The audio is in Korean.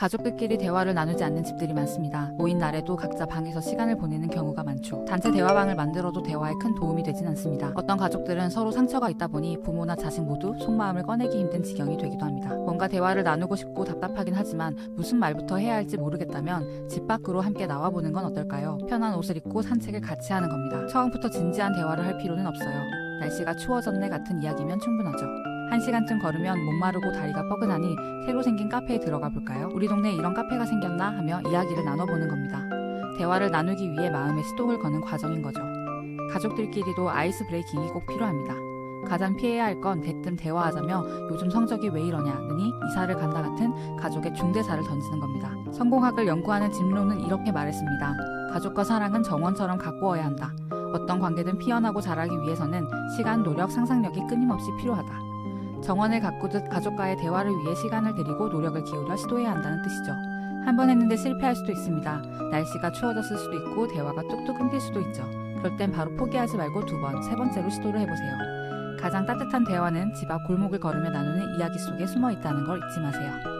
가족들끼리 대화를 나누지 않는 집들이 많습니다. 모인 날에도 각자 방에서 시간을 보내는 경우가 많죠. 단체 대화방을 만들어도 대화에 큰 도움이 되진 않습니다. 어떤 가족들은 서로 상처가 있다 보니 부모나 자식 모두 속마음을 꺼내기 힘든 지경이 되기도 합니다. 뭔가 대화를 나누고 싶고 답답하긴 하지만 무슨 말부터 해야 할지 모르겠다면 집 밖으로 함께 나와보는 건 어떨까요? 편한 옷을 입고 산책을 같이 하는 겁니다. 처음부터 진지한 대화를 할 필요는 없어요. 날씨가 추워졌네 같은 이야기면 충분하죠. 한 시간쯤 걸으면 목마르고 다리가 뻐근하니 새로 생긴 카페에 들어가 볼까요? 우리 동네에 이런 카페가 생겼나 하며 이야기를 나눠보는 겁니다. 대화를 나누기 위해 마음의 시동을 거는 과정인 거죠. 가족들끼리도 아이스 브레이킹이 꼭 필요합니다. 가장 피해야 할 건 대뜸 대화하자며 요즘 성적이 왜 이러냐 느니 이사를 간다 같은 가족의 중대사를 던지는 겁니다. 성공학을 연구하는 진로는 이렇게 말했습니다. 가족과 사랑은 정원처럼 가꾸어야 한다. 어떤 관계든 피어나고 자라기 위해서는 시간, 노력, 상상력이 끊임없이 필요하다. 정원을 가꾸듯 가족과의 대화를 위해 시간을 들이고 노력을 기울여 시도해야 한다는 뜻이죠. 한 번 했는데 실패할 수도 있습니다. 날씨가 추워졌을 수도 있고 대화가 뚝뚝 끊길 수도 있죠. 그럴 땐 바로 포기하지 말고 두 번, 세 번째로 시도를 해보세요. 가장 따뜻한 대화는 집 앞 골목을 걸으며 나누는 이야기 속에 숨어 있다는 걸 잊지 마세요.